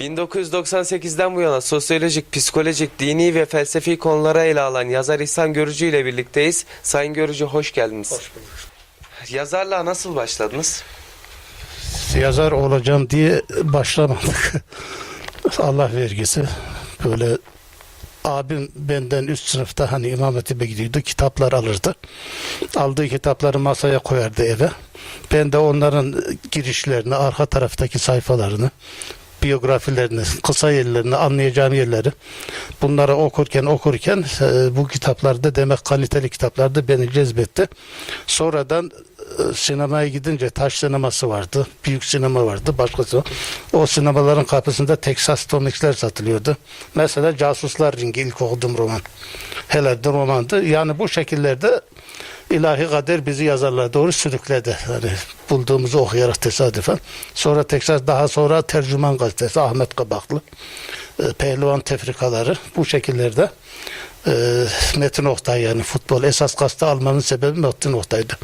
1998'den bu yana sosyolojik, psikolojik, dini ve felsefi konulara ele alan yazar İhsan Görücü ile birlikteyiz. Sayın Görücü hoş geldiniz. Yazarlığa nasıl başladınız? yazar olacağım diye başlamadık. Allah vergisi. Böyle abim benden üst sınıfta hani İmam Hatip'e gidiyordu. Kitaplar alırdı. Aldığı kitapları masaya koyardı eve. Ben de onların girişlerini, arka taraftaki sayfalarını, biyografilerini, kısa yerlerini, anlayacağım yerleri bunları okurken okurken e, bu kitaplarda demek kaliteli kitaplarda beni cezbetti. Sonradan sinemaya gidince taş sineması vardı, büyük sinema vardı, başkası. O sinemaların kapısında Texas Tomix'ler satılıyordu. Mesela Casuslar Ringi ilk okuduğum roman. Hele de romandı. Yani bu şekillerde ilahi kader bizi yazarlara doğru sürükledi. Yani bulduğumuzu okuyarak tesadüfen. Sonra Texas daha sonra Tercüman Gazetesi Ahmet Kabaklı. e, Pehlivan tefrikaları bu şekillerde e, Metin Oktay yani futbol esas kastı almanın sebebi Metin Oktay'dı.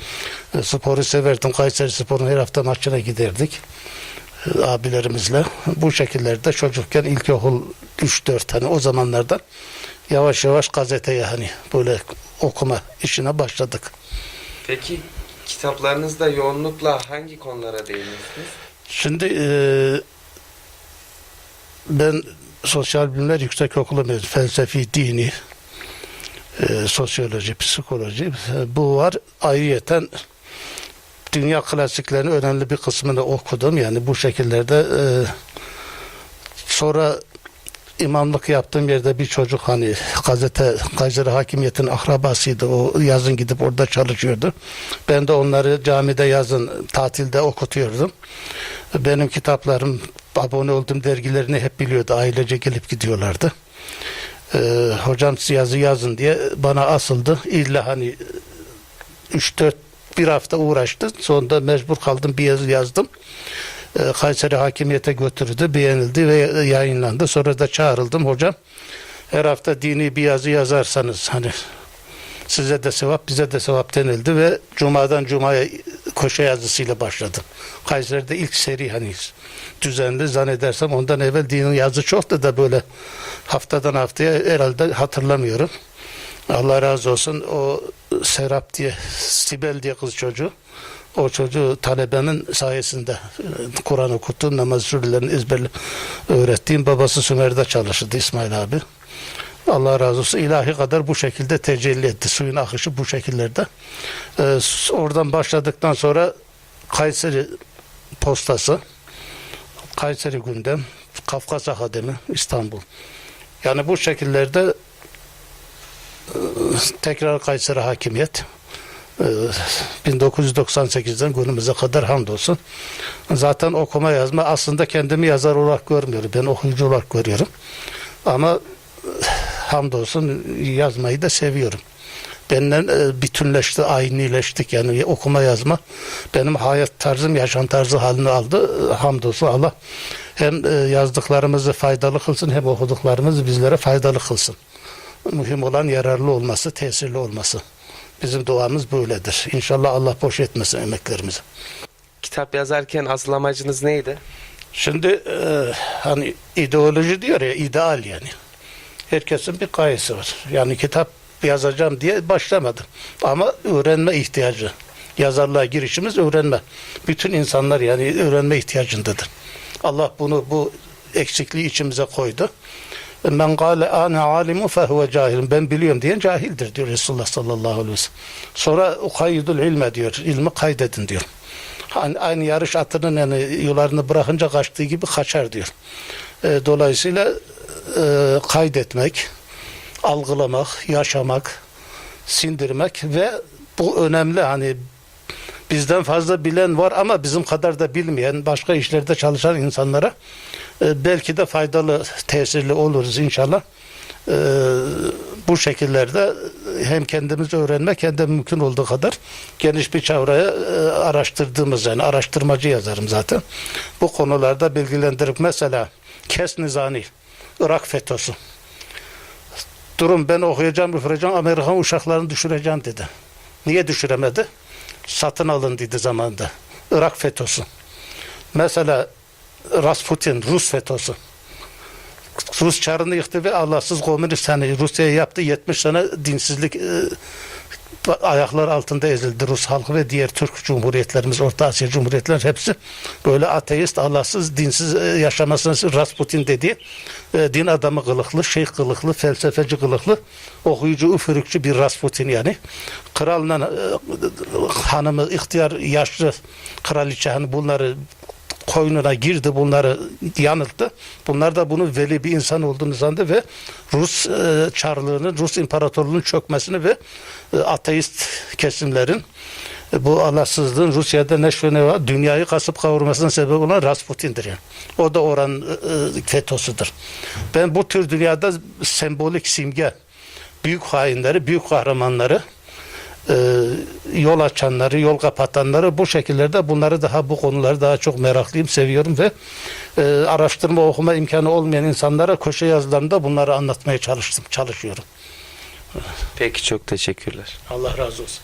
E, sporu severdim. Kayseri Spor'un her hafta maçına giderdik e, abilerimizle. Bu şekillerde çocukken ilkokul 3-4 hani o zamanlardan yavaş yavaş gazeteye hani böyle okuma işine başladık. Peki kitaplarınızda yoğunlukla hangi konulara değiniyorsunuz? Şimdi e, ben sosyal bilimler yüksekokulu mezun, felsefi, dini, e, sosyoloji, psikoloji e, bu var. Ayrıyeten dünya klasiklerinin önemli bir kısmını okudum. Yani bu şekillerde e, sonra imamlık yaptığım yerde bir çocuk hani gazete Kayseri Hakimiyet'in akrabasıydı. O yazın gidip orada çalışıyordu. Ben de onları camide yazın tatilde okutuyordum. Benim kitaplarım abone olduğum dergilerini hep biliyordu. Ailece gelip gidiyorlardı. Ee, hocam yazı yazın diye bana asıldı. İlla hani 3-4 bir hafta uğraştı. Sonunda mecbur kaldım bir yazı yazdım. Ee, Kayseri Hakimiyet'e götürüldü, beğenildi ve yayınlandı. Sonra da çağrıldım hocam. Her hafta dini bir yazı yazarsanız hani size de sevap bize de sevap denildi ve Cuma'dan Cuma'ya koşu yazısıyla başladım. Kayseri'de ilk seri hani düzenli zannedersem ondan evvel dinin yazı çoktu da böyle haftadan haftaya herhalde hatırlamıyorum. Allah razı olsun o Serap diye Sibel diye kız çocuğu o çocuğu talebenin sayesinde e, Kur'an okuttuğum namaz surelerini ezberle öğrettiğim babası Sümer'de çalışırdı İsmail abi. Allah razı olsun ilahi kadar bu şekilde tecelli etti. Suyun akışı bu şekillerde. Ee, oradan başladıktan sonra Kayseri postası, Kayseri gündem, Kafkas Akademi, İstanbul. Yani bu şekillerde e, tekrar Kayseri hakimiyet. Ee, 1998'den günümüze kadar hamdolsun. Zaten okuma yazma aslında kendimi yazar olarak görmüyorum. Ben okuyucu olarak görüyorum. Ama e, hamdolsun yazmayı da seviyorum. Benden e, bütünleşti, aynileştik yani okuma yazma benim hayat tarzım, yaşam tarzı halini aldı. E, Hamdolsun Allah hem e, yazdıklarımızı faydalı kılsın hem okuduklarımızı bizlere faydalı kılsın. Mühim olan yararlı olması, tesirli olması. Bizim duamız böyledir. İnşallah Allah boş etmesin emeklerimizi. Kitap yazarken asıl amacınız neydi? Şimdi e, hani ideoloji diyor ya ideal yani. Herkesin bir gayesi var. Yani kitap yazacağım diye başlamadım. Ama öğrenme ihtiyacı. Yazarlığa girişimiz öğrenme. Bütün insanlar yani öğrenme ihtiyacındadır. Allah bunu bu eksikliği içimize koydu. Men gâle âne alimu fehuve cahilim. Ben biliyorum diyen cahildir diyor Resulullah sallallahu aleyhi ve sellem. Sonra ukayyidul ilme diyor. İlmi kaydedin diyor. Hani aynı yarış atının yani yularını bırakınca kaçtığı gibi kaçar diyor. E, dolayısıyla e, kaydetmek, algılamak, yaşamak, sindirmek ve bu önemli hani bizden fazla bilen var ama bizim kadar da bilmeyen başka işlerde çalışan insanlara e, belki de faydalı, tesirli oluruz inşallah. E, bu şekillerde hem kendimiz öğrenmek hem de mümkün olduğu kadar geniş bir çevreye e, araştırdığımız yani araştırmacı yazarım zaten. Bu konularda bilgilendirip mesela Kes Nizani, Irak FETÖ'sü. Durum ben okuyacağım, üfüreceğim, Amerikan uşaklarını düşüreceğim dedi. Niye düşüremedi? Satın alın dedi zamanında. Irak FETÖ'sü. Mesela Rasputin, Rus FETÖ'sü. Rus çarını yıktı ve Allahsız komünist hani Rusya'ya yaptı 70 sene dinsizlik e, ayaklar altında ezildi Rus halkı ve diğer Türk cumhuriyetlerimiz, Orta Asya cumhuriyetler hepsi böyle ateist, Allahsız, dinsiz e, yaşamasını Rasputin dediği e, din adamı kılıklı, şeyh kılıklı, felsefeci kılıklı, okuyucu, üfürükçü bir Rasputin yani. Kralla e, hanımı, ihtiyar, yaşlı kraliçe hani bunları koynuna girdi bunları yanılttı. Bunlar da bunun veli bir insan olduğunu zandı ve Rus e, çarlığının, Rus imparatorluğunun çökmesini ve e, ateist kesimlerin e, bu Allahsızlığın Rusya'da neşve ne var? Dünyayı kasıp kavurmasına sebep olan Rasputin'dir yani. O da oranın e, e, FETÖ'südür. Ben bu tür dünyada sembolik simge, büyük hainleri, büyük kahramanları yol açanları, yol kapatanları bu şekillerde bunları daha bu konuları daha çok meraklıyım, seviyorum ve e, araştırma okuma imkanı olmayan insanlara köşe yazılarında bunları anlatmaya çalıştım, çalışıyorum. Peki çok teşekkürler. Allah razı olsun.